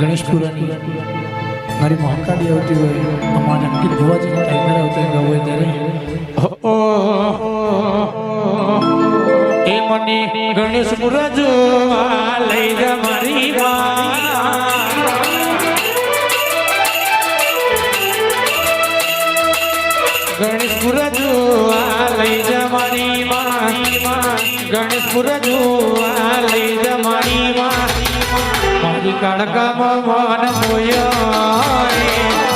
ગણેશપુરાની મારી મહાકાળી આવતી હોય અમારા અંકિત ભુવાજીના ટાઈમર આવતા હોય ત્યારે. એ મને લઈ જા મારી ગણેશ મુરજો લઈ જા મારી ગણેશ મુરજો લઈ જ મારી મારી મોહન મોયો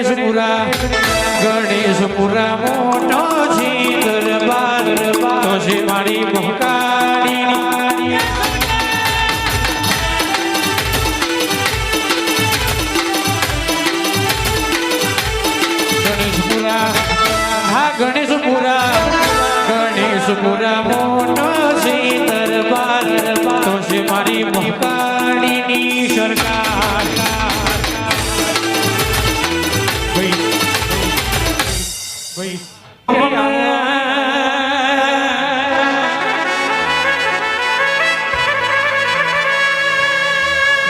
ગણેશપુરા ગણેશપુરા મોટો છે દરબાર તો છે મારી મોકાડીની ગણેશપુરા હા ગણેશપુરા ગણેશપુરા મોટો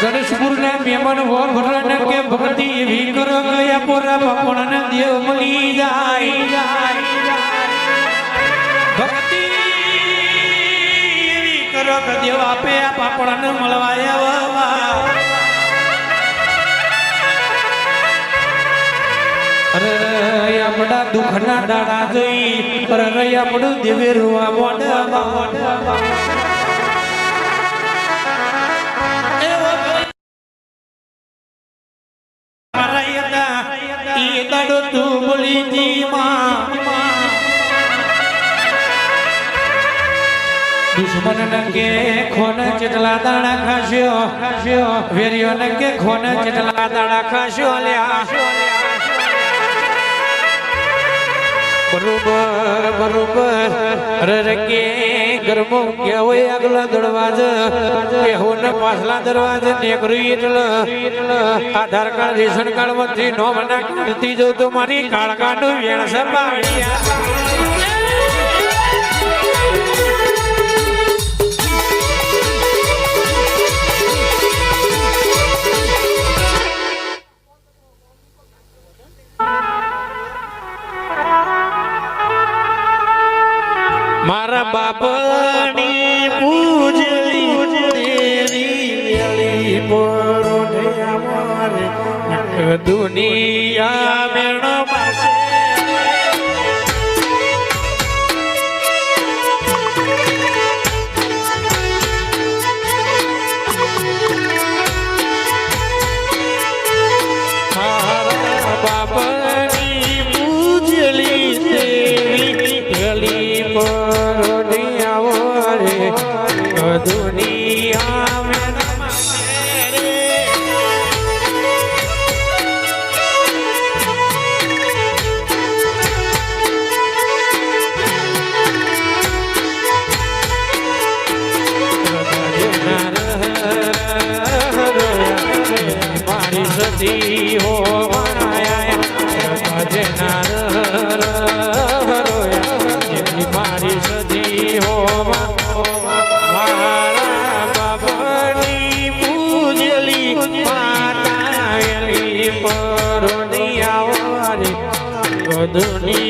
ગણેશપુરના મહેમાન ભરણ કે ભક્તિ એવી કરો ગયા પોરા બાપણને દેવ મળી જાય. ભક્તિ એવી કરો કે દેવ આપે આ પાપણને મળવા આવવા અરે આપણા દુઃખના દાડા જોઈ. અરે આપણું દેવે રોવા મોઢા મોઢા દુશ્મન ને કે ખોન ખોન ચેટલા દાણા ખાશ્યો લ્યા. બરોબર બરોબર. અરે ગરમો કેવો આગલા દરવાજા. કે હો ને પાછલા દરવાજે નેકરી એટલે. આધાર કાર્ડ, રેશન કાર્ડમાંથી નો મના કરતી જો તો મારી કાળકાનું વેણ સંભાળ્યા. મારા બાપની પૂજલી દેવી વેલી પરોઢે દુનિયા સતી હો મારી સતી હો મારા બાબની પૂજલી માતાયેલી પરોનિયાવારી દુનિયા